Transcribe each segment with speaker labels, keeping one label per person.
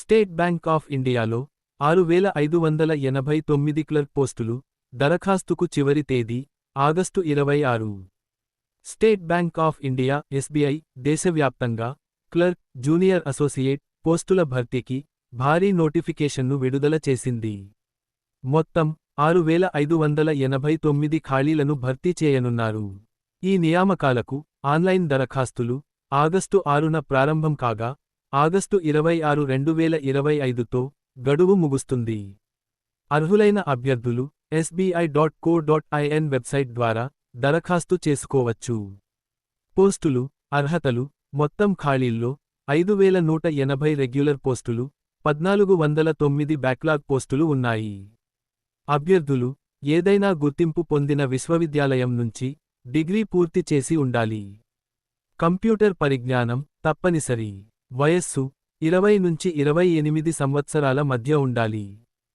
Speaker 1: State Bank of ఇండియాలో ఆరు వేల ఐదు వందల ఎనభై తొమ్మిది క్లర్క్ పోస్టులు దరఖాస్తుకు చివరి తేదీ ఆగస్టు ఇరవై ఆరు. State Bank of India SBI దేశవ్యాప్తంగా క్లర్క్ జూనియర్ అసోసియేట్ పోస్టుల భర్తీకి భారీ నోటిఫికేషన్ను విడుదల చేసింది. మొత్తం ఆరు వేల ఐదు వందల ఎనభై తొమ్మిది ఖాళీలను భర్తీ చేయనున్నారు. ఈ నియామకాలకు ఆన్లైన్ దరఖాస్తులు ఆగస్టు ఆరున ప్రారంభం కాగా ఆగస్టు ఇరవై ఆరు రెండు వేల ఇరవై ఐదుతో గడువు ముగుస్తుంది. అర్హులైన అభ్యర్థులు SBI dot co dot IN website ద్వారా దరఖాస్తు చేసుకోవచ్చు. పోస్టులు అర్హతలు మొత్తం ఖాళీల్లో ఐదు వేల నూట ఎనభై రెగ్యులర్ పోస్టులు పద్నాలుగు వందల తొమ్మిది బ్యాక్లాగ్ పోస్టులు ఉన్నాయి. అభ్యర్థులు ఏదైనా గుర్తింపు పొందిన విశ్వవిద్యాలయం నుంచి డిగ్రీ పూర్తి చేసి ఉండాలి. కంప్యూటర్ పరిజ్ఞానం తప్పనిసరి. వయస్సు ఇరవై నుంచి ఇరవై ఎనిమిది సంవత్సరాల మధ్య ఉండాలి.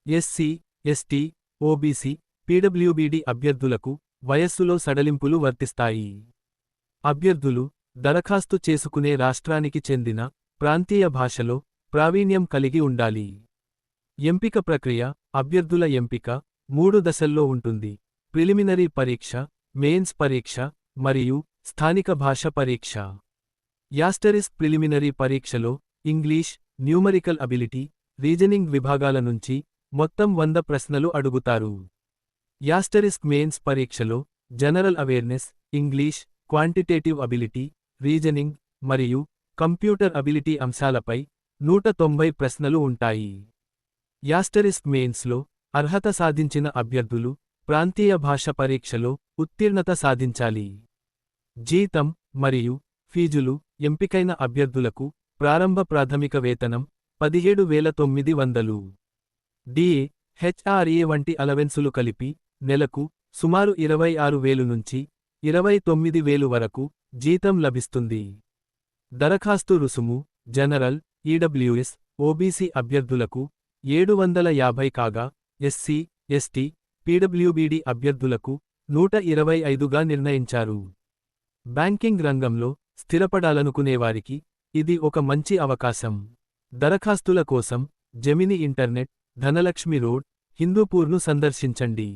Speaker 1: ఎస్సీ ఎస్టీ ఓబీసీ పీడబ్ల్యూబీడీ అభ్యర్థులకు వయస్సులో సడలింపులు వర్తిస్తాయి. అభ్యర్థులు దరఖాస్తు చేసుకునే రాష్ట్రానికి చెందిన ప్రాంతీయ భాషలో ప్రావీణ్యం కలిగి ఉండాలి. ఎంపిక ప్రక్రియ అభ్యర్థుల ఎంపిక మూడు దశల్లో ఉంటుంది. ప్రిలిమినరీ పరీక్ష మెయిన్స్ పరీక్ష మరియు స్థానిక భాష పరీక్ష. యాస్టరిస్ ప్రిలిమినరీ పరీక్షలో ఇంగ్లీష్ న్యూమరికల్ అబిలిటీ రీజనింగ్ విభాగాల నుంచి మొత్తం వంద ప్రశ్నలు అడుగుతారు. యాస్టరిస్క్ మెయిన్స్ పరీక్షలో general awareness English quantitative ability reasoning మరియు కంప్యూటర్ అబిలిటీ అంశాలపై నూట తొంభై ప్రశ్నలు ఉంటాయి. యాస్టరిస్క్ మెయిన్స్లో అర్హత సాధించిన అభ్యర్థులు ప్రాంతీయ భాష పరీక్షలో ఉత్తీర్ణత సాధించాలి. జీతం మరియు ఫీజులు ఎంపికైన అభ్యర్థులకు ప్రారంభ ప్రాథమిక వేతనం పదిహేడు వేల తొమ్మిది వందలు. డిఏ హెచ్ఆర్ఏ వంటి అలవెన్సులు కలిపి నెలకు సుమారు ఇరవై ఆరు వేలు నుంచి ఇరవై తొమ్మిది వేలు వరకు జీతం లభిస్తుంది. దరఖాస్తు రుసుము జనరల్ ఈడబ్ల్యూఎస్ ఓబీసీ అభ్యర్థులకు ఏడు వందల యాభై కాగా ఎస్సీ ఎస్టీ పీడబ్ల్యూబీడీ అభ్యర్థులకు నూట ఇరవై ఐదుగా నిర్ణయించారు. బ్యాంకింగ్ రంగంలో స్థిరపడాలనుకునేవారికి ఇది ఒక మంచి అవకాశం. దరఖాస్తుల కోసం జమిని ఇంటర్నెట్ ధనలక్ష్మి రోడ్ హిందూపూర్ను సందర్శించండి.